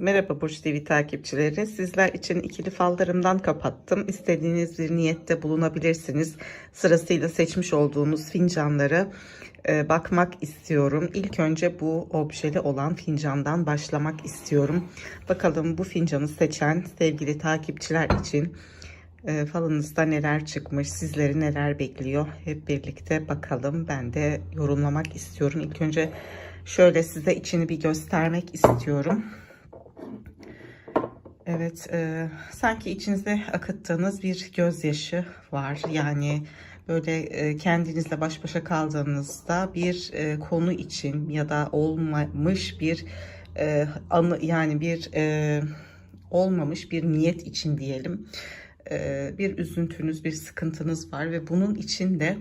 Merhaba Burç TV takipçileri. Sizler için ikili fallarımdan kapattım. İstediğiniz bir niyette bulunabilirsiniz. Sırasıyla seçmiş olduğunuz fincanlara e, bakmak istiyorum. İlk önce bu objeli olan fincandan başlamak istiyorum. Bakalım bu fincanı seçen sevgili takipçiler için e, falınızda neler çıkmış, sizleri neler bekliyor. Hep birlikte bakalım. Ben de yorumlamak istiyorum. İlk önce şöyle size içini bir göstermek istiyorum. Evet, e, sanki içinize akıttığınız bir gözyaşı var. Yani böyle e, kendinizle baş başa kaldığınızda bir e, konu için ya da olmamış bir e, anı yani bir e, olmamış bir niyet için diyelim. E, bir üzüntünüz, bir sıkıntınız var ve bunun içinde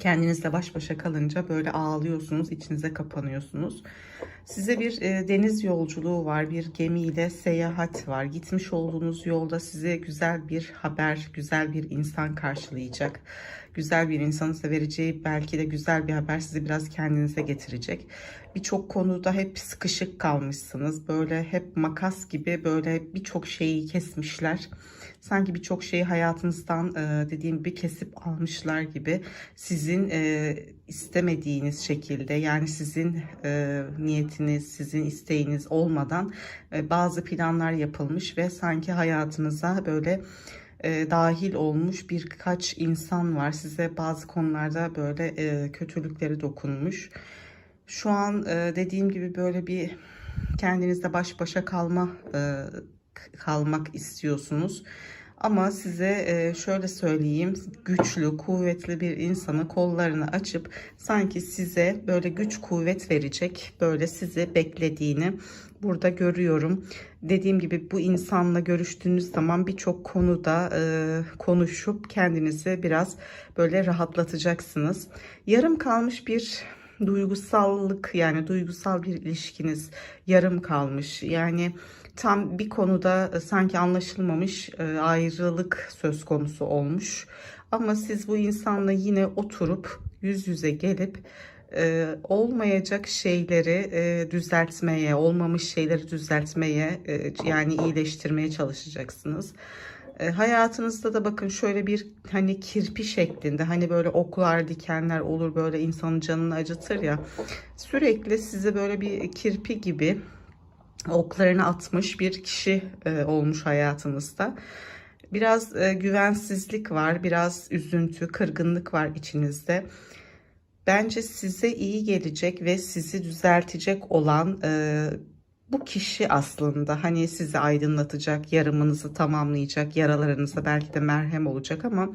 kendinizle baş başa kalınca böyle ağlıyorsunuz, içinize kapanıyorsunuz. Size bir e, deniz yolculuğu var, bir gemiyle seyahat var. Gitmiş olduğunuz yolda size güzel bir haber, güzel bir insan karşılayacak. Güzel bir insanın size vereceği belki de güzel bir haber sizi biraz kendinize getirecek. Birçok konuda hep sıkışık kalmışsınız. Böyle hep makas gibi böyle birçok şeyi kesmişler sanki birçok şeyi hayatınızdan e, dediğim gibi kesip almışlar gibi sizin e, istemediğiniz şekilde yani sizin e, niyetiniz, sizin isteğiniz olmadan bazı planlar yapılmış ve sanki hayatınıza böyle e, dahil olmuş birkaç insan var. Size bazı konularda böyle e, kötülükleri dokunmuş. Şu an e, dediğim gibi böyle bir kendinizle baş başa kalma e, kalmak istiyorsunuz. Ama size e, şöyle söyleyeyim güçlü kuvvetli bir insanı kollarını açıp sanki size böyle güç kuvvet verecek böyle sizi beklediğini burada görüyorum. Dediğim gibi bu insanla görüştüğünüz zaman birçok konuda e, konuşup kendinizi biraz böyle rahatlatacaksınız. Yarım kalmış bir duygusallık yani duygusal bir ilişkiniz yarım kalmış. Yani tam bir konuda e, sanki anlaşılmamış e, ayrılık söz konusu olmuş. Ama siz bu insanla yine oturup yüz yüze gelip e, olmayacak şeyleri e, düzeltmeye, olmamış şeyleri düzeltmeye e, yani iyileştirmeye çalışacaksınız. E, hayatınızda da bakın şöyle bir hani kirpi şeklinde hani böyle oklar dikenler olur böyle insanın canını acıtır ya sürekli size böyle bir kirpi gibi oklarını atmış bir kişi e, olmuş hayatınızda. Biraz e, güvensizlik var, biraz üzüntü, kırgınlık var içinizde. Bence size iyi gelecek ve sizi düzeltecek olan e, bu kişi aslında hani sizi aydınlatacak, yarımınızı tamamlayacak, yaralarınıza belki de merhem olacak ama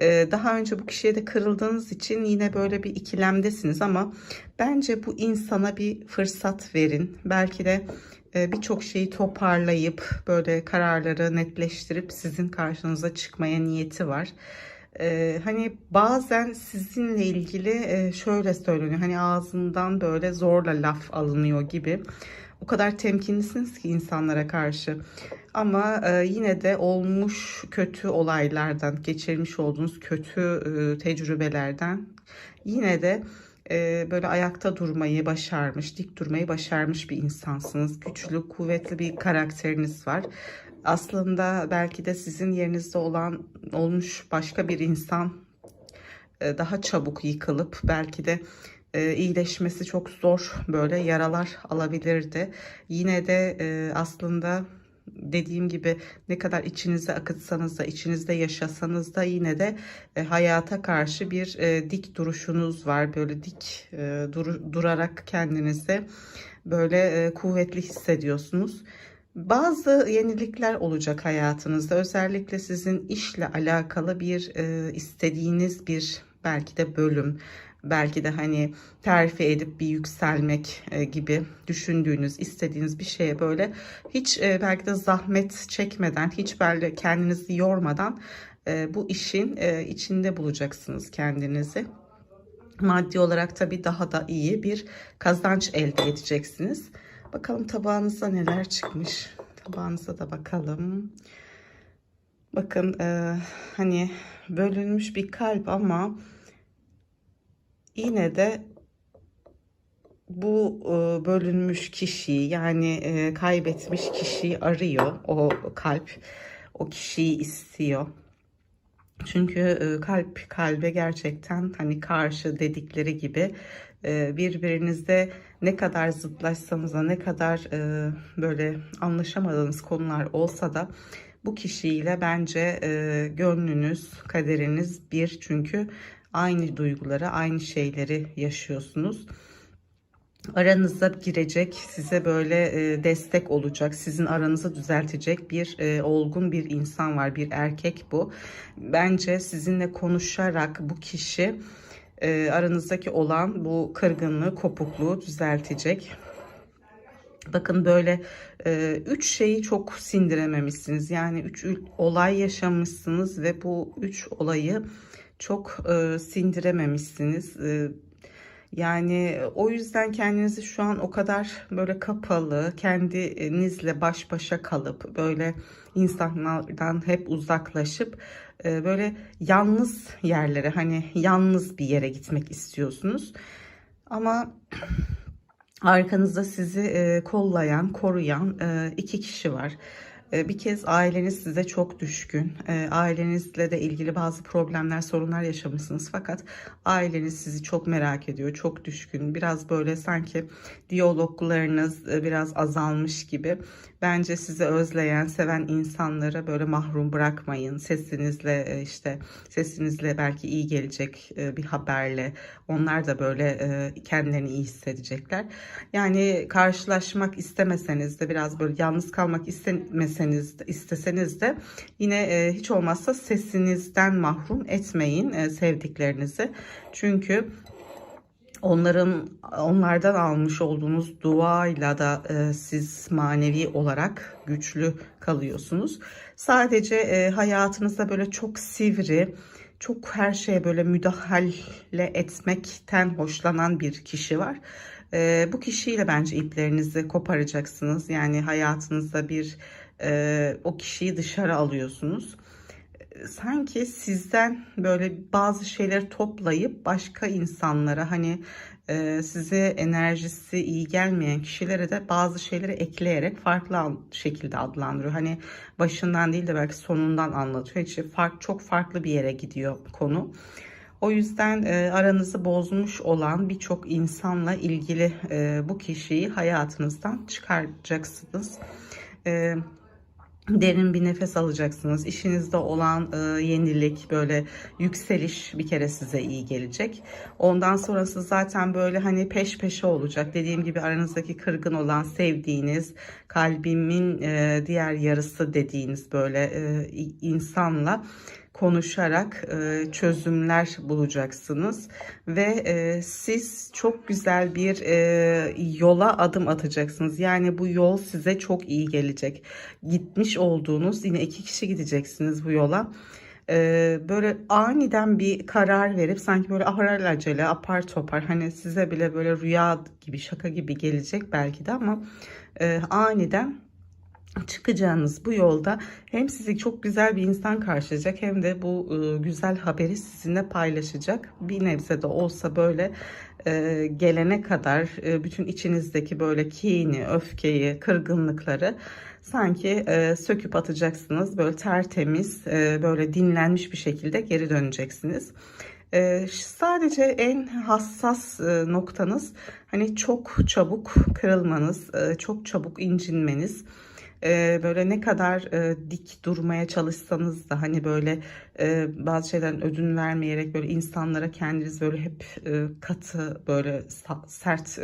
e, daha önce bu kişiye de kırıldığınız için yine böyle bir ikilemdesiniz ama bence bu insana bir fırsat verin. Belki de e, birçok şeyi toparlayıp böyle kararları netleştirip sizin karşınıza çıkmaya niyeti var. Ee, hani bazen sizinle ilgili e, şöyle söyleniyor hani ağzından böyle zorla laf alınıyor gibi o kadar temkinlisiniz ki insanlara karşı ama e, yine de olmuş kötü olaylardan geçirmiş olduğunuz kötü e, tecrübelerden yine de e, böyle ayakta durmayı başarmış, dik durmayı başarmış bir insansınız. Güçlü, kuvvetli bir karakteriniz var. Aslında belki de sizin yerinizde olan olmuş başka bir insan e, daha çabuk yıkılıp belki de e, iyileşmesi çok zor böyle yaralar alabilirdi. Yine de e, aslında dediğim gibi ne kadar içinize akıtsanız da içinizde yaşasanız da yine de hayata karşı bir dik duruşunuz var. Böyle dik dur, durarak kendinizi böyle kuvvetli hissediyorsunuz. Bazı yenilikler olacak hayatınızda. Özellikle sizin işle alakalı bir e, istediğiniz bir belki de bölüm belki de hani terfi edip bir yükselmek e, gibi düşündüğünüz, istediğiniz bir şeye böyle hiç e, belki de zahmet çekmeden, hiç böyle kendinizi yormadan e, bu işin içinde bulacaksınız kendinizi. Maddi olarak tabii daha da iyi bir kazanç elde edeceksiniz. Bakalım tabağınızda neler çıkmış. Tabağınıza da bakalım. Bakın e, hani bölünmüş bir kalp ama yine de bu e, bölünmüş kişiyi yani e, kaybetmiş kişiyi arıyor o kalp. O kişiyi istiyor. Çünkü e, kalp kalbe gerçekten hani karşı dedikleri gibi birbirinizde ne kadar zıtlaşsanız da ne kadar e, böyle anlaşamadığınız konular olsa da bu kişiyle bence e, gönlünüz, kaderiniz bir çünkü aynı duyguları, aynı şeyleri yaşıyorsunuz. Aranıza girecek, size böyle e, destek olacak, sizin aranızı düzeltecek bir e, olgun bir insan var, bir erkek bu. Bence sizinle konuşarak bu kişi e, aranızdaki olan bu kırgınlığı, kopukluğu düzeltecek. Bakın böyle e, üç şeyi çok sindirememişsiniz. Yani üç olay yaşamışsınız ve bu üç olayı çok e, sindirememişsiniz. E, yani o yüzden kendinizi şu an o kadar böyle kapalı, kendinizle baş başa kalıp böyle insanlardan hep uzaklaşıp e, böyle yalnız yerlere hani yalnız bir yere gitmek istiyorsunuz. Ama arkanızda sizi e, kollayan, koruyan e, iki kişi var. E, bir kez aileniz size çok düşkün. E, ailenizle de ilgili bazı problemler, sorunlar yaşamışsınız. Fakat aileniz sizi çok merak ediyor, çok düşkün. Biraz böyle sanki diyaloglarınız e, biraz azalmış gibi. Bence sizi özleyen, seven insanlara böyle mahrum bırakmayın. Sesinizle işte sesinizle belki iyi gelecek bir haberle onlar da böyle kendilerini iyi hissedecekler. Yani karşılaşmak istemeseniz de biraz böyle yalnız kalmak istemeseniz istemeseniz isteseniz de yine e, hiç olmazsa sesinizden mahrum etmeyin e, sevdiklerinizi. Çünkü onların onlardan almış olduğunuz duayla da e, siz manevi olarak güçlü kalıyorsunuz. Sadece e, hayatınızda böyle çok sivri, çok her şeye böyle müdahale etmekten hoşlanan bir kişi var. E, bu kişiyle bence iplerinizi koparacaksınız. Yani hayatınızda bir e, o kişiyi dışarı alıyorsunuz. Sanki sizden böyle bazı şeyleri toplayıp başka insanlara hani e, size enerjisi iyi gelmeyen kişilere de bazı şeyleri ekleyerek farklı şekilde adlandırıyor. Hani başından değil de belki sonundan anlatıyor. İşte fark, çok farklı bir yere gidiyor konu. O yüzden e, aranızı bozmuş olan birçok insanla ilgili e, bu kişiyi hayatınızdan çıkaracaksınız. E, derin bir nefes alacaksınız. İşinizde olan e, yenilik, böyle yükseliş bir kere size iyi gelecek. Ondan sonrası zaten böyle hani peş peşe olacak. Dediğim gibi aranızdaki kırgın olan sevdiğiniz, kalbimin e, diğer yarısı dediğiniz böyle e, insanla konuşarak e, çözümler bulacaksınız ve e, siz çok güzel bir e, yola adım atacaksınız. Yani bu yol size çok iyi gelecek. Gitmiş olduğunuz yine iki kişi gideceksiniz bu yola. E, böyle aniden bir karar verip sanki böyle acele apar topar hani size bile böyle rüya gibi şaka gibi gelecek belki de ama e, aniden çıkacağınız bu yolda hem sizi çok güzel bir insan karşılayacak hem de bu e, güzel haberi sizinle paylaşacak. Bir nebze de olsa böyle e, gelene kadar e, bütün içinizdeki böyle kini, öfkeyi, kırgınlıkları sanki söküp atacaksınız. Böyle tertemiz, böyle dinlenmiş bir şekilde geri döneceksiniz. Sadece en hassas noktanız hani çok çabuk kırılmanız, çok çabuk incinmeniz böyle ne kadar dik durmaya çalışsanız da hani böyle bazı şeyden ödün vermeyerek böyle insanlara kendiniz böyle hep katı böyle sert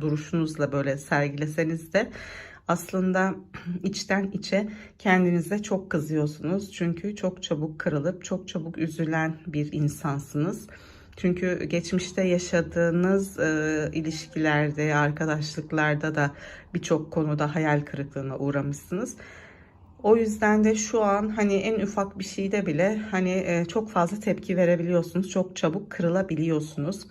duruşunuzla böyle sergileseniz de aslında içten içe kendinize çok kızıyorsunuz. Çünkü çok çabuk kırılıp çok çabuk üzülen bir insansınız. Çünkü geçmişte yaşadığınız e, ilişkilerde, arkadaşlıklarda da birçok konuda hayal kırıklığına uğramışsınız. O yüzden de şu an hani en ufak bir şeyde bile hani e, çok fazla tepki verebiliyorsunuz. Çok çabuk kırılabiliyorsunuz.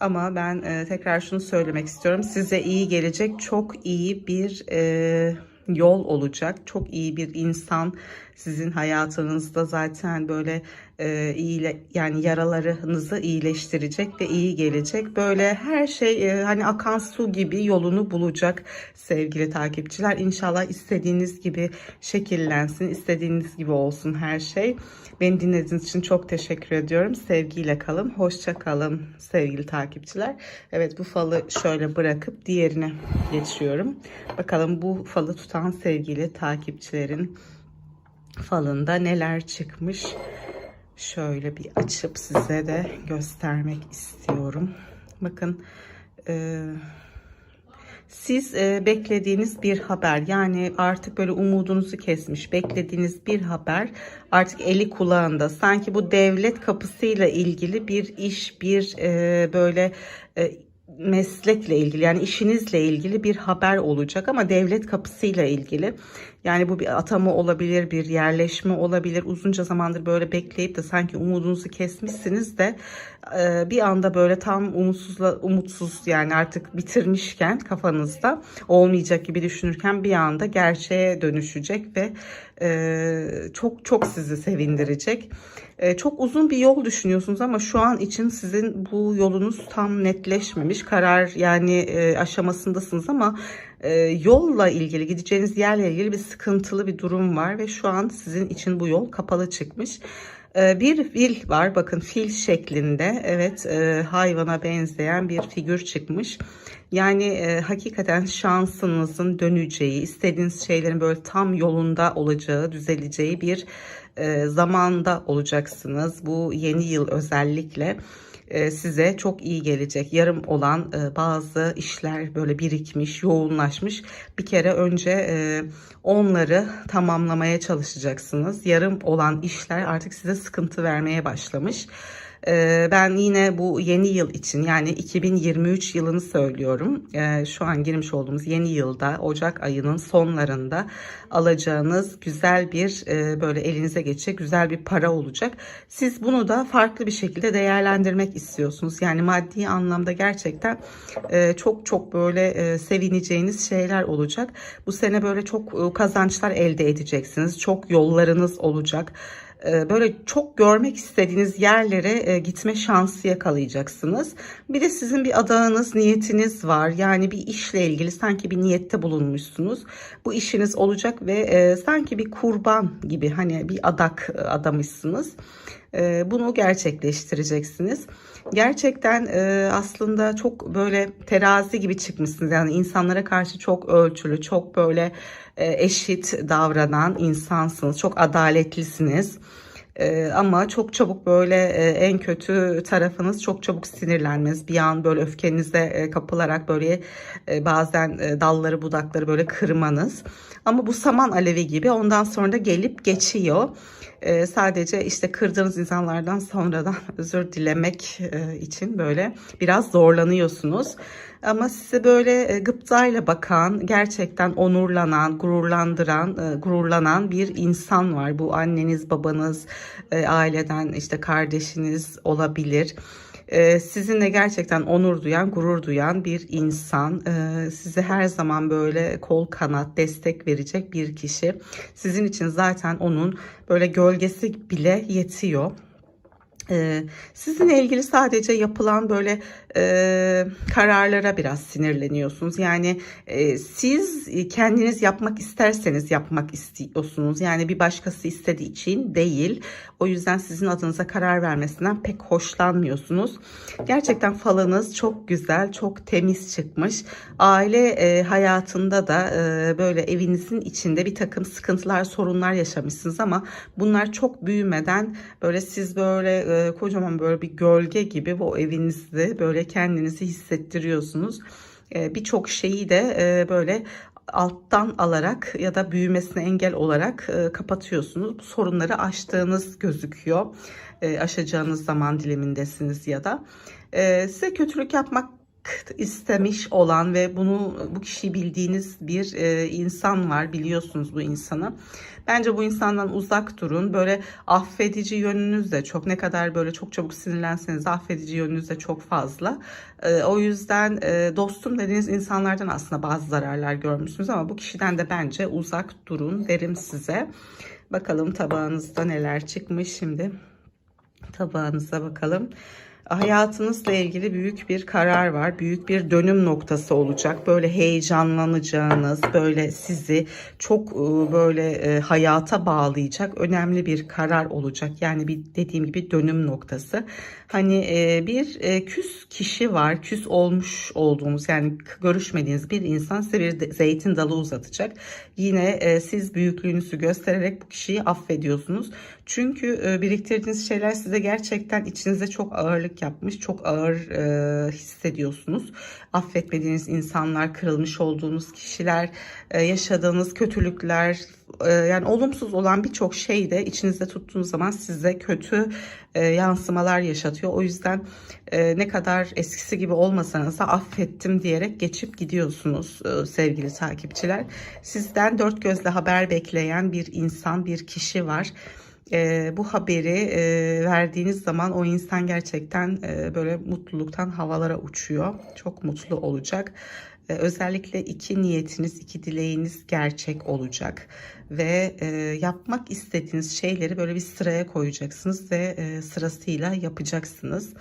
Ama ben e, tekrar şunu söylemek istiyorum. Size iyi gelecek çok iyi bir e, yol olacak. Çok iyi bir insan sizin hayatınızda zaten böyle e, iyile, yani yaralarınızı iyileştirecek ve iyi gelecek. Böyle her şey e, hani akan su gibi yolunu bulacak sevgili takipçiler. İnşallah istediğiniz gibi şekillensin, istediğiniz gibi olsun her şey. Beni dinlediğiniz için çok teşekkür ediyorum. Sevgiyle kalın, hoşça kalın sevgili takipçiler. Evet bu falı şöyle bırakıp diğerine geçiyorum. Bakalım bu falı tutan sevgili takipçilerin falında neler çıkmış. Şöyle bir açıp size de göstermek istiyorum. Bakın e, siz e, beklediğiniz bir haber yani artık böyle umudunuzu kesmiş beklediğiniz bir haber artık eli kulağında sanki bu devlet kapısıyla ilgili bir iş bir e, böyle e, meslekle ilgili yani işinizle ilgili bir haber olacak ama devlet kapısıyla ilgili. Yani bu bir atama olabilir, bir yerleşme olabilir. Uzunca zamandır böyle bekleyip de sanki umudunuzu kesmişsiniz de e, bir anda böyle tam umutsuzla umutsuz yani artık bitirmişken kafanızda olmayacak gibi düşünürken bir anda gerçeğe dönüşecek ve e, çok çok sizi sevindirecek. E, çok uzun bir yol düşünüyorsunuz ama şu an için sizin bu yolunuz tam netleşmemiş. Karar yani e, aşamasındasınız ama e, yolla ilgili gideceğiniz yerle ilgili bir sıkıntılı bir durum var ve şu an sizin için bu yol kapalı çıkmış. E, bir fil var bakın fil şeklinde evet e, hayvana benzeyen bir figür çıkmış. Yani e, hakikaten şansınızın döneceği, istediğiniz şeylerin böyle tam yolunda olacağı, düzeleceği bir e, zamanda olacaksınız. Bu yeni yıl özellikle size çok iyi gelecek. Yarım olan e, bazı işler böyle birikmiş, yoğunlaşmış. Bir kere önce e, onları tamamlamaya çalışacaksınız. Yarım olan işler artık size sıkıntı vermeye başlamış. Ee, ben yine bu yeni yıl için yani 2023 yılını söylüyorum. Ee, şu an girmiş olduğumuz yeni yılda Ocak ayının sonlarında alacağınız güzel bir e, böyle elinize geçecek güzel bir para olacak. Siz bunu da farklı bir şekilde değerlendirmek istiyorsunuz. Yani maddi anlamda gerçekten e, çok çok böyle e, sevineceğiniz şeyler olacak. Bu sene böyle çok kazançlar elde edeceksiniz. Çok yollarınız olacak. E, böyle çok görmek istediğiniz yerlere e, gitme şansı yakalayacaksınız. Bir de sizin bir adağınız, niyetiniz var. Yani bir işle ilgili sanki bir niyette bulunmuşsunuz. Bu işiniz olacak ve e, sanki bir kurban gibi hani bir adak adamışsınız. Bunu gerçekleştireceksiniz. Gerçekten aslında çok böyle terazi gibi çıkmışsınız. Yani insanlara karşı çok ölçülü, çok böyle eşit davranan insansınız. Çok adaletlisiniz. Ee, ama çok çabuk böyle e, en kötü tarafınız çok çabuk sinirlenmeniz. Bir an böyle öfkenize e, kapılarak böyle e, bazen e, dalları budakları böyle kırmanız. Ama bu saman alevi gibi ondan sonra da gelip geçiyor. E, sadece işte kırdığınız insanlardan sonradan özür dilemek e, için böyle biraz zorlanıyorsunuz. Ama size böyle e, gıptayla bakan, gerçekten onurlanan, gururlandıran, e, gururlanan bir insan var. Bu anneniz, babanız, e, aileden işte kardeşiniz olabilir. Sizinle gerçekten onur duyan, gurur duyan bir insan. Size her zaman böyle kol kanat destek verecek bir kişi. Sizin için zaten onun böyle gölgesi bile yetiyor. Ee, sizinle ilgili sadece yapılan böyle e, kararlara biraz sinirleniyorsunuz. Yani e, siz kendiniz yapmak isterseniz yapmak istiyorsunuz. Yani bir başkası istediği için değil. O yüzden sizin adınıza karar vermesinden pek hoşlanmıyorsunuz. Gerçekten falınız çok güzel, çok temiz çıkmış. Aile e, hayatında da e, böyle evinizin içinde bir takım sıkıntılar, sorunlar yaşamışsınız ama bunlar çok büyümeden böyle siz böyle e, kocaman böyle bir gölge gibi o evinizde böyle kendinizi hissettiriyorsunuz. E, Birçok şeyi de e, böyle alttan alarak ya da büyümesine engel olarak e, kapatıyorsunuz. Bu sorunları aştığınız gözüküyor. E, aşacağınız zaman dilimindesiniz ya da. E, size kötülük yapmak istemiş olan ve bunu bu kişiyi bildiğiniz bir e, insan var biliyorsunuz bu insanı. Bence bu insandan uzak durun. Böyle affedici yönünüz de çok ne kadar böyle çok çabuk sinirlenseniz affedici yönünüz de çok fazla. E, o yüzden e, dostum dediğiniz insanlardan aslında bazı zararlar görmüşsünüz ama bu kişiden de bence uzak durun derim size. Bakalım tabağınızda neler çıkmış şimdi. tabağınıza bakalım. Hayatınızla ilgili büyük bir karar var. Büyük bir dönüm noktası olacak. Böyle heyecanlanacağınız, böyle sizi çok e, böyle e, hayata bağlayacak önemli bir karar olacak. Yani bir dediğim gibi dönüm noktası. Hani e, bir küs kişi var. Küs olmuş olduğunuz yani görüşmediğiniz bir insan size bir zeytin dalı uzatacak. Yine siz büyüklüğünüzü göstererek bu kişiyi affediyorsunuz. Çünkü biriktirdiğiniz şeyler size gerçekten içinize çok ağırlık yapmış. Çok ağır e, hissediyorsunuz. Affetmediğiniz insanlar, kırılmış olduğunuz kişiler, e, yaşadığınız kötülükler, e, yani olumsuz olan birçok şey de içinizde tuttuğunuz zaman size kötü e, yansımalar yaşatıyor. O yüzden e, ne kadar eskisi gibi olmasanız da affettim diyerek geçip gidiyorsunuz e, sevgili takipçiler. Sizden dört gözle haber bekleyen bir insan, bir kişi var. E, bu haberi e, verdiğiniz zaman o insan gerçekten e, böyle mutluluktan havalara uçuyor. Çok mutlu olacak. E, özellikle iki niyetiniz, iki dileğiniz gerçek olacak ve e, yapmak istediğiniz şeyleri böyle bir sıraya koyacaksınız ve e, sırasıyla yapacaksınız.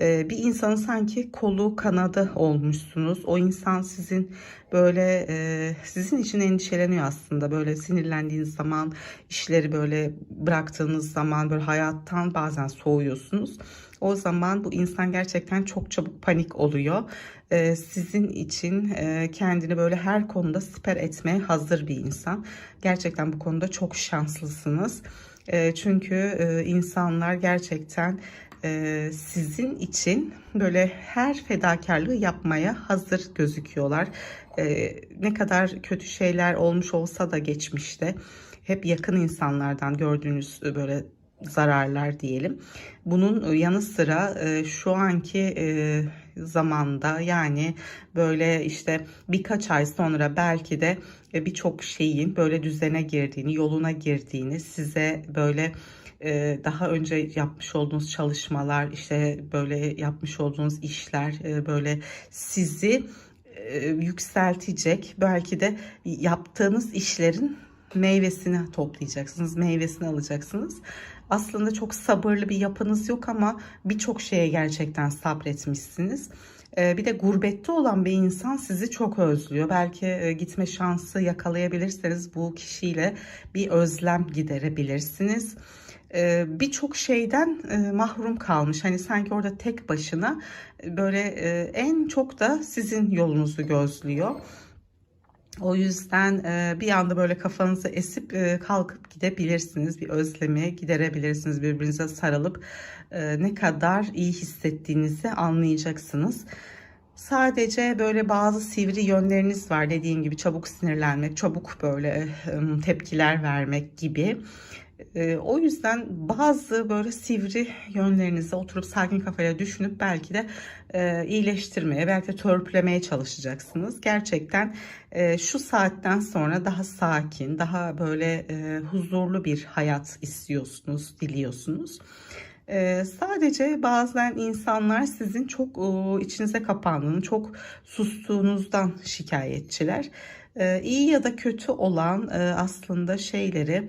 E, bir insanın sanki kolu kanadı olmuşsunuz. O insan sizin böyle e, sizin için endişeleniyor aslında. Böyle sinirlendiğiniz zaman, işleri böyle bıraktığınız zaman böyle hayattan bazen soğuyorsunuz. O zaman bu insan gerçekten çok çabuk panik oluyor. E, sizin için e, kendini böyle her konuda siper etmeye hazır bir insan. Gerçekten bu konuda çok şanslısınız. E, çünkü e, insanlar gerçekten e, sizin için böyle her fedakarlığı yapmaya hazır gözüküyorlar. E, ne kadar kötü şeyler olmuş olsa da geçmişte hep yakın insanlardan gördüğünüz böyle zararlar diyelim. Bunun yanı sıra e, şu anki zamanda yani böyle işte birkaç ay sonra belki de birçok şeyin böyle düzene girdiğini, yoluna girdiğini size böyle e, daha önce yapmış olduğunuz çalışmalar, işte böyle yapmış olduğunuz işler e, böyle sizi e, yükseltecek. Belki de yaptığınız işlerin meyvesini toplayacaksınız, meyvesini alacaksınız. Aslında çok sabırlı bir yapınız yok ama birçok şeye gerçekten sabretmişsiniz. Ee, Bir de gurbette olan bir insan sizi çok özlüyor. Belki e, gitme şansı yakalayabilirseniz bu kişiyle bir özlem giderebilirsiniz. Ee, Birçok şeyden e, mahrum kalmış. Hani sanki orada tek başına e, böyle en çok da sizin yolunuzu gözlüyor. O yüzden e, bir anda böyle kafanızı esip e, kalkıp gidebilirsiniz. Bir özlemi giderebilirsiniz. Birbirinize sarılıp e, ne kadar iyi hissettiğinizi anlayacaksınız. Sadece böyle bazı sivri yönleriniz var dediğim gibi çabuk sinirlenmek, çabuk böyle e, tepkiler vermek gibi. E, o yüzden bazı böyle sivri yönlerinizi oturup sakin kafayla düşünüp belki de e, iyileştirmeye, belki de törpülemeye çalışacaksınız. Gerçekten e, şu saatten sonra daha sakin, daha böyle e, huzurlu bir hayat istiyorsunuz, diliyorsunuz. Ee, sadece bazen insanlar sizin çok içinize kapandığını, çok sustuğunuzdan şikayetçiler. Ee, iyi ya da kötü olan aslında şeyleri,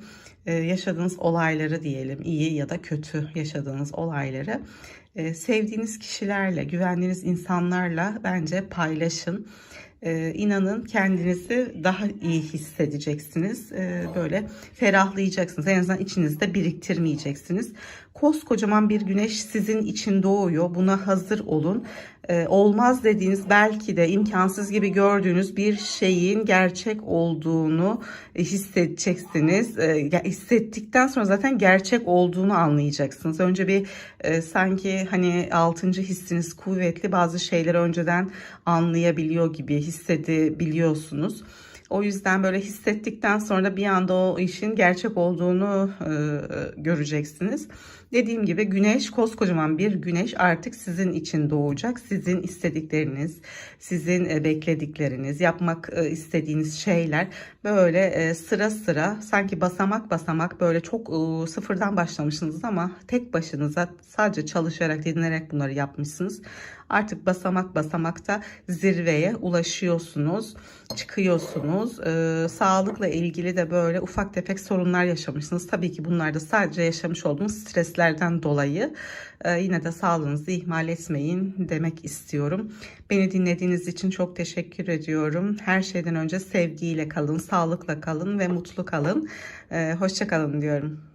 yaşadığınız olayları diyelim, iyi ya da kötü yaşadığınız olayları e, sevdiğiniz kişilerle, güvendiğiniz insanlarla bence paylaşın. Ee, inanın kendinizi daha iyi hissedeceksiniz. Ee, böyle ferahlayacaksınız. En azından içinizde biriktirmeyeceksiniz. Koskocaman bir güneş sizin için doğuyor. Buna hazır olun. Ee, olmaz dediğiniz belki de imkansız gibi gördüğünüz bir şeyin gerçek olduğunu e, hissedeceksiniz. Ee, hissettikten sonra zaten gerçek olduğunu anlayacaksınız. Önce bir e, sanki hani altıncı hissiniz kuvvetli bazı şeyleri önceden anlayabiliyor gibi hissedebiliyorsunuz. O yüzden böyle hissettikten sonra bir anda o işin gerçek olduğunu e, göreceksiniz. Dediğim gibi güneş koskocaman bir güneş artık sizin için doğacak. Sizin istedikleriniz, sizin e, bekledikleriniz, yapmak e, istediğiniz şeyler böyle e, sıra sıra sanki basamak basamak böyle çok sıfırdan başlamışsınız ama tek başınıza sadece çalışarak, dinlenerek bunları yapmışsınız. Artık basamak basamakta zirveye ulaşıyorsunuz, çıkıyorsunuz. Ee, sağlıkla ilgili de böyle ufak tefek sorunlar yaşamışsınız. Tabii ki bunlar da sadece yaşamış olduğunuz stresler streslerden dolayı e, yine de sağlığınızı ihmal etmeyin demek istiyorum. Beni dinlediğiniz için çok teşekkür ediyorum. Her şeyden önce sevgiyle kalın, sağlıkla kalın ve mutlu kalın. E, hoşça diyorum.